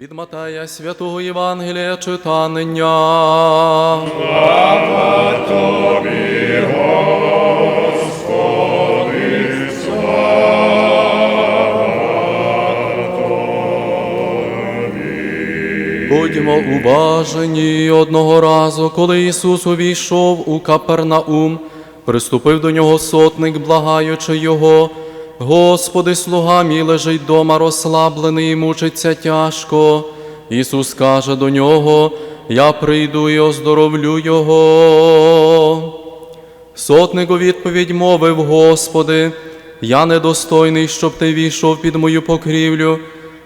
Від Матея святого Євангелія читання. Будьмо уважені одного разу, коли Ісус увійшов у Капернаум, приступив до нього сотник, благаючи його. Господи, слуга мій лежить дома розслаблений і мучиться тяжко. Ісус каже до нього: Я прийду і оздоровлю його. Сотник у відповідь мовив, Господи, я недостойний, щоб ти війшов під мою покрівлю.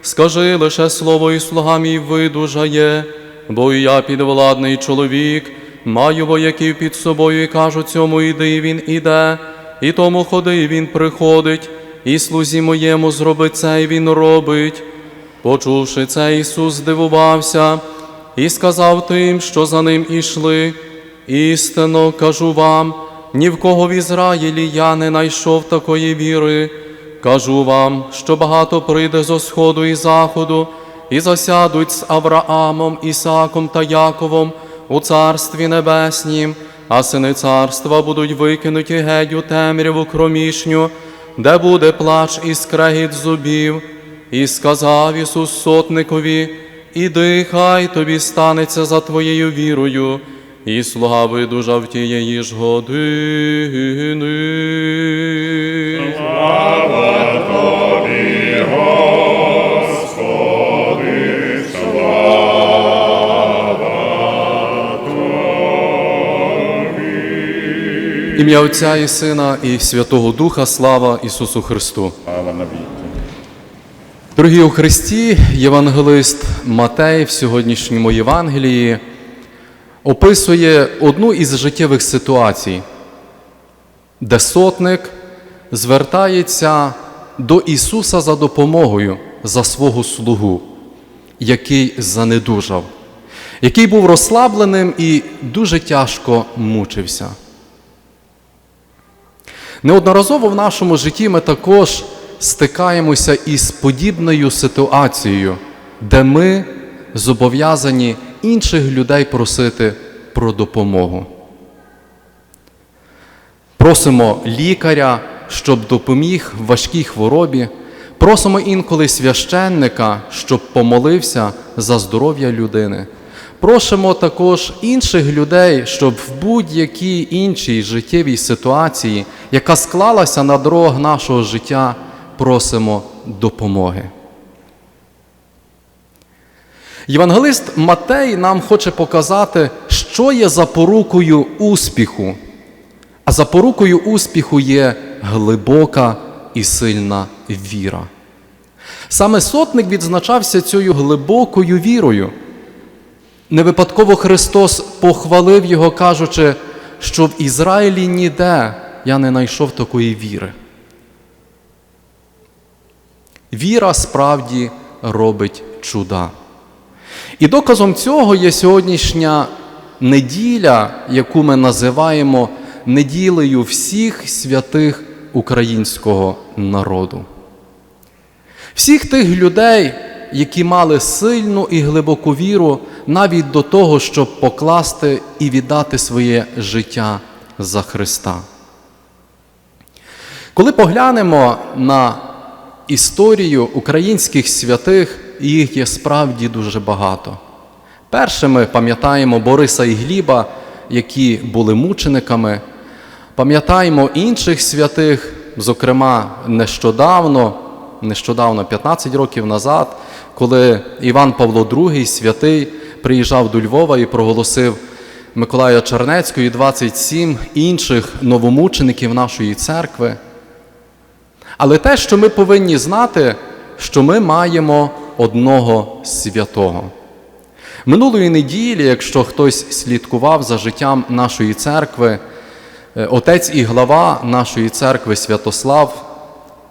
Скажи лише слово, і слуга мій видужає, бо і я підвладний чоловік, маю вояків під собою і кажу цьому іди, він іде, і тому ходи, він приходить, і слузі моєму зроби це, і він робить. Почувши це, Ісус здивувався і сказав тим, що за ним ішли. Істинно кажу вам, ні в кого в Ізраїлі я не знайшов такої віри. Кажу вам, що багато прийде зо сходу і заходу, і засядуть з Авраамом, Ісаком та Яковом у царстві небеснім, а сини царства будуть викинуті геть у темряву кромішню, де буде плач і скрегіт зубів. І сказав Ісус сотникові, іди, хай тобі станеться за твоєю вірою, і слуга видужав тієї ж години. Ім'я Отця і Сина і Святого Духа, слава Ісусу Христу. Слава. Дорогі у Христі, євангелист Матей в сьогоднішньому Євангелії описує одну із життєвих ситуацій, де сотник звертається до Ісуса за допомогою за свого слугу, який занедужав, який був розслабленим і дуже тяжко мучився. Неодноразово в нашому житті ми також стикаємося із подібною ситуацією, де ми зобов'язані інших людей просити про допомогу. Просимо лікаря, щоб допоміг в важкій хворобі. Просимо інколи священника, щоб помолився за здоров'я людини. Просимо також інших людей, щоб в будь-якій іншій життєвій ситуації, яка склалася на дорогах нашого життя, просимо допомоги. Євангелист Матей нам хоче показати, що є запорукою успіху. А запорукою успіху є глибока і сильна віра. Саме сотник відзначався цією глибокою вірою. Не випадково Христос похвалив його, кажучи, що в Ізраїлі ніде я не знайшов такої віри. Віра справді робить чуда. І доказом цього є сьогоднішня неділя, яку ми називаємо неділею всіх святих українського народу. Всіх тих людей, які мали сильну і глибоку віру навіть до того, щоб покласти і віддати своє життя за Христа. Коли поглянемо на історію українських святих, їх є справді дуже багато. Перше ми пам'ятаємо Бориса і Гліба, які були мучениками. Пам'ятаємо інших святих, зокрема, нещодавно, нещодавно, 15 років назад, коли Іван Павло II, святий, приїжджав до Львова і проголосив Миколая Чернецького і 27 інших новомучеників нашої церкви. Але те, що ми повинні знати, що ми маємо одного святого. Минулої неділі, якщо хтось слідкував за життям нашої церкви, е, отець і глава нашої церкви Святослав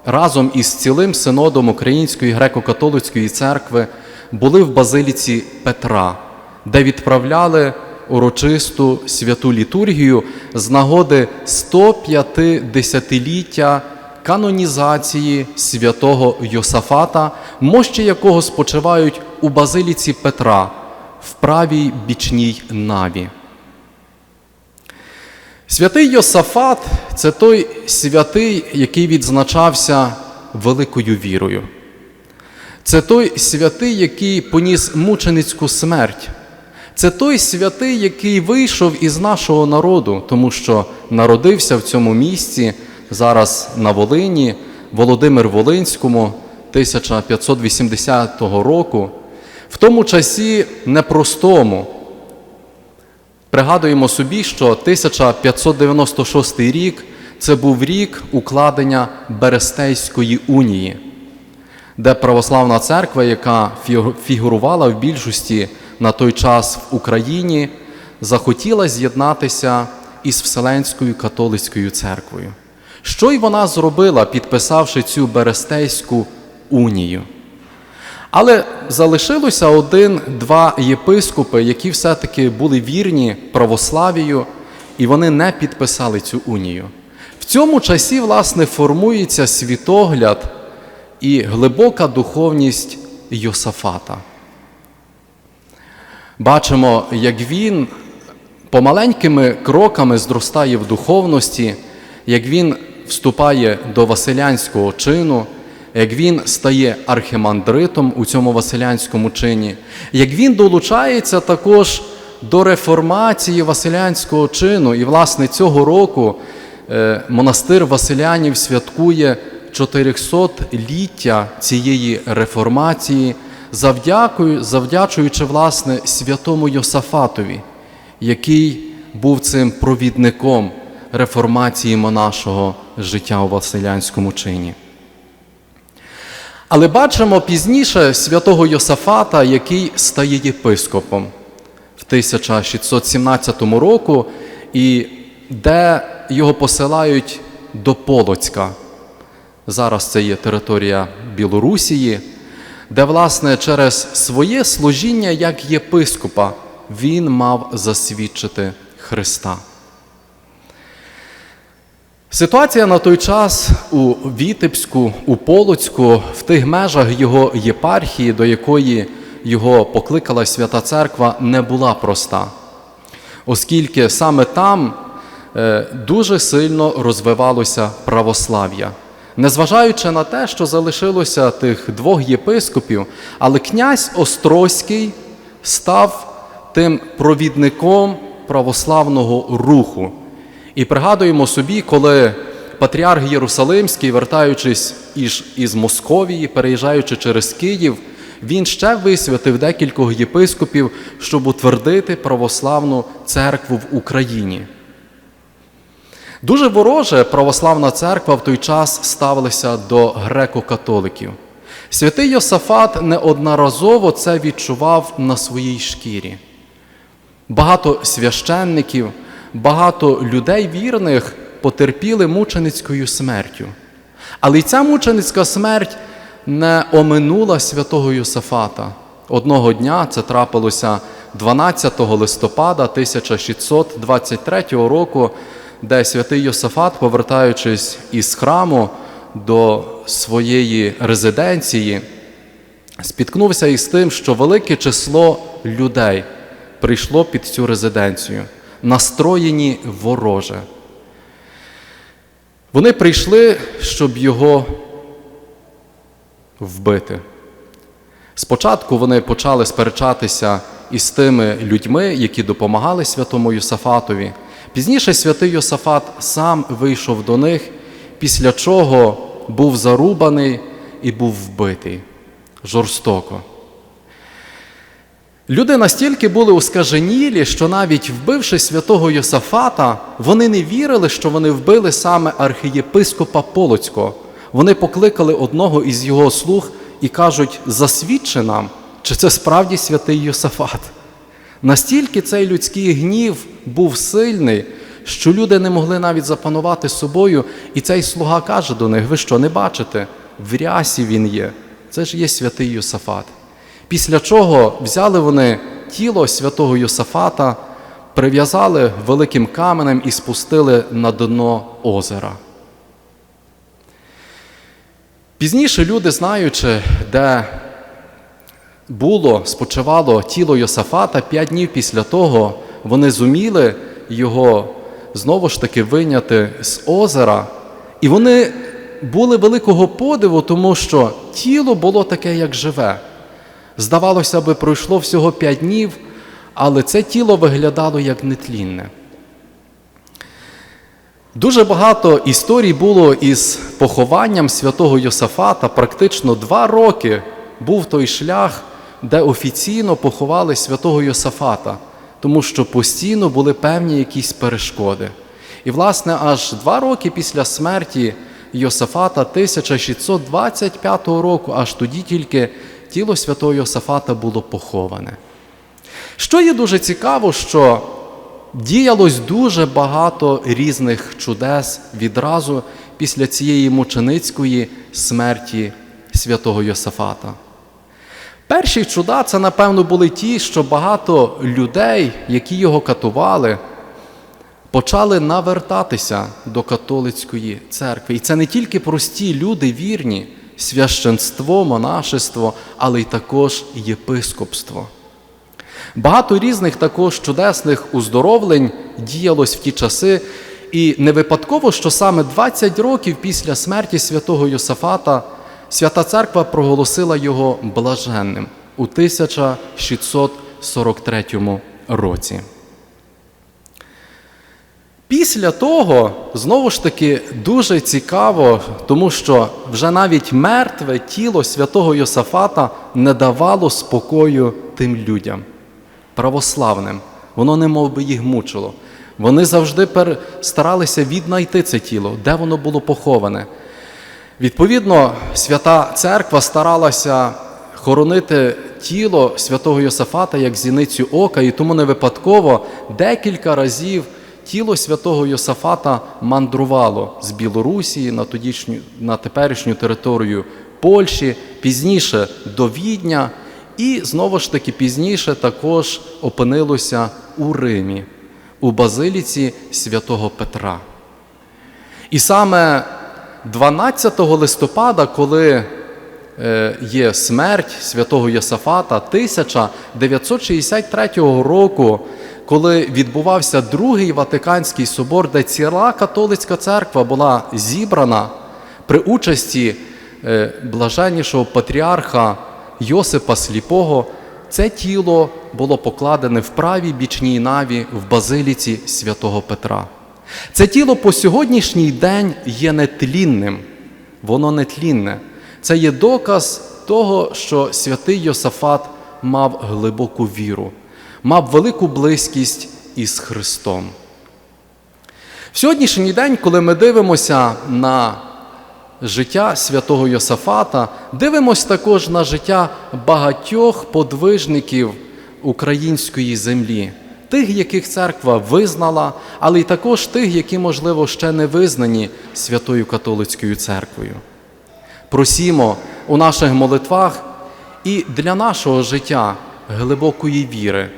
разом із цілим синодом Української греко-католицької церкви були в базиліці Петра, де відправляли урочисту святу літургію з нагоди 150-ліття канонізації святого Йосафата, мощі якого спочивають у базиліці Петра в правій бічній наві. Святий Йосафат це той святий, який відзначався великою вірою. Це той святий, який поніс мученицьку смерть. Це той святий, який вийшов із нашого народу, тому що народився в цьому місці зараз на Волині, Володимир Волинському 1580 року, в тому часі непростому. Пригадуємо собі, що 1596 рік це був рік укладення Берестейської унії, де православна церква, яка фігурувала в більшості на той час в Україні, захотіла з'єднатися із Вселенською католицькою церквою. Що й вона зробила, підписавши цю Берестейську унію? Але залишилося один-два єпископи, які все-таки були вірні православію, і вони не підписали цю унію. В цьому часі, власне, формується світогляд і глибока духовність Йосафата. Бачимо, як він помаленькими кроками зростає в духовності, як він вступає до Василянського чину, як він стає архимандритом у цьому Василянському чині, як він долучається також до реформації Василянського чину. І, власне, цього року е, монастир Василянів святкує 400-ліття цієї реформації, завдячуючи власне святому Йосафатові, який був цим провідником реформації монашого життя у Василянському чині. Але бачимо пізніше святого Йосафата, який стає єпископом в 1617 року, і де його посилають до Полоцька. Зараз це є територія Білорусії, де, власне, через своє служіння як єпископа він мав засвідчити Христа. Ситуація на той час у Вітебську, у Полоцьку, в тих межах його єпархії, до якої його покликала Свята Церква, не була проста, оскільки саме там е, дуже сильно розвивалося православ'я. Незважаючи на те, що залишилося тих двох єпископів, але князь Острозький став тим провідником православного руху. І пригадуємо собі, коли патріарх Єрусалимський, вертаючись із, Московії, переїжджаючи через Київ, він ще висвятив декількох єпископів, щоб утвердити православну церкву в Україні. Дуже вороже православна церква в той час ставилася до греко-католиків. Святий Йосафат неодноразово це відчував на своїй шкірі. Багато священників, багато людей вірних потерпіли мученицькою смертю. Але й ця мученицька смерть не оминула святого Йосафата. Одного дня це трапилося 12 листопада 1623 року, де святий Йосафат, повертаючись із храму до своєї резиденції, спіткнувся із тим, що велике число людей прийшло під цю резиденцію, настроєні вороже. Вони прийшли, щоб його вбити. Спочатку вони почали сперечатися із тими людьми, які допомагали святому Йосафатові. Пізніше святий Йосафат сам вийшов до них, після чого був зарубаний і був вбитий жорстоко. Люди настільки були ускаженілі, що навіть вбивши святого Йосафата, вони не вірили, що вони вбили саме архієпископа Полоцького. Вони покликали одного із його слуг і кажуть: засвідчи нам, чи це справді святий Йосафат. Настільки цей людський гнів був сильний, що люди не могли навіть запанувати собою, і цей слуга каже до них: ви що не бачите? В рясі він є. Це ж є святий Йосафат. Після чого взяли вони тіло святого Йосафата, прив'язали великим каменем і спустили на дно озера. Пізніше люди, знаючи, де було, спочивало тіло Йосафата, п'ять днів після того вони зуміли його знову ж таки виняти з озера, і вони були великого подиву, тому що тіло було таке, як живе. Здавалося би, пройшло всього п'ять днів, але це тіло виглядало як нетлінне. Дуже багато історій було із похованням святого Йосафата. Практично два роки був той шлях, де офіційно поховали святого Йосафата, тому що постійно були певні якісь перешкоди. І, власне, аж два роки після смерті Йосафата 1625 року, аж тоді тільки тіло святого Йосафата було поховане. Що є дуже цікаво, що діялось дуже багато різних чудес відразу після цієї мученицької смерті святого Йосафата. Перші чуда це, напевно, були ті, що багато людей, які його катували, почали навертатися до католицької церкви. І це не тільки прості люди вірні, священство, монашество, але й також єпископство. Багато різних також чудесних уздоровлень діялось в ті часи, і не випадково, що саме 20 років після смерті святого Йосафата Свята Церква проголосила його блаженним у 1643 році. Після того, знову ж таки, дуже цікаво, тому що вже навіть мертве тіло святого Йосафата не давало спокою тим людям, православним. Воно не мов би їх мучило. Вони завжди старалися віднайти це тіло, де воно було поховане. Відповідно, свята церква старалася хоронити тіло святого Йосафата як зіницю ока, і тому не випадково декілька разів тіло святого Йосафата мандрувало з Білорусі на, тодішню, на теперішню територію Польщі, пізніше до Відня, і знову ж таки пізніше також опинилося у Римі, у базиліці святого Петра. І саме 12 листопада, коли е, є смерть святого Йосафата 1963 року, коли відбувався Другий Ватиканський собор, де ціла католицька церква була зібрана при участі е, блаженнішого патріарха Йосипа Сліпого, це тіло було покладене в правій бічній наві в базиліці святого Петра. Це тіло по сьогоднішній день є нетлінним, воно нетлінне. Це є доказ того, що святий Йосафат мав глибоку віру, мав велику близькість із Христом. В сьогоднішній день, коли ми дивимося на життя святого Йосафата, дивимося також на життя багатьох подвижників української землі тих, яких церква визнала, але й також тих, які, можливо, ще не визнані Святою Католицькою церквою. Просімо у наших молитвах і для нашого життя глибокої віри,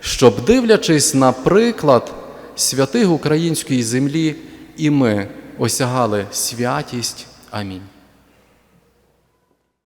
щоб, дивлячись на приклад святих української землі, і ми осягали святість. Амінь.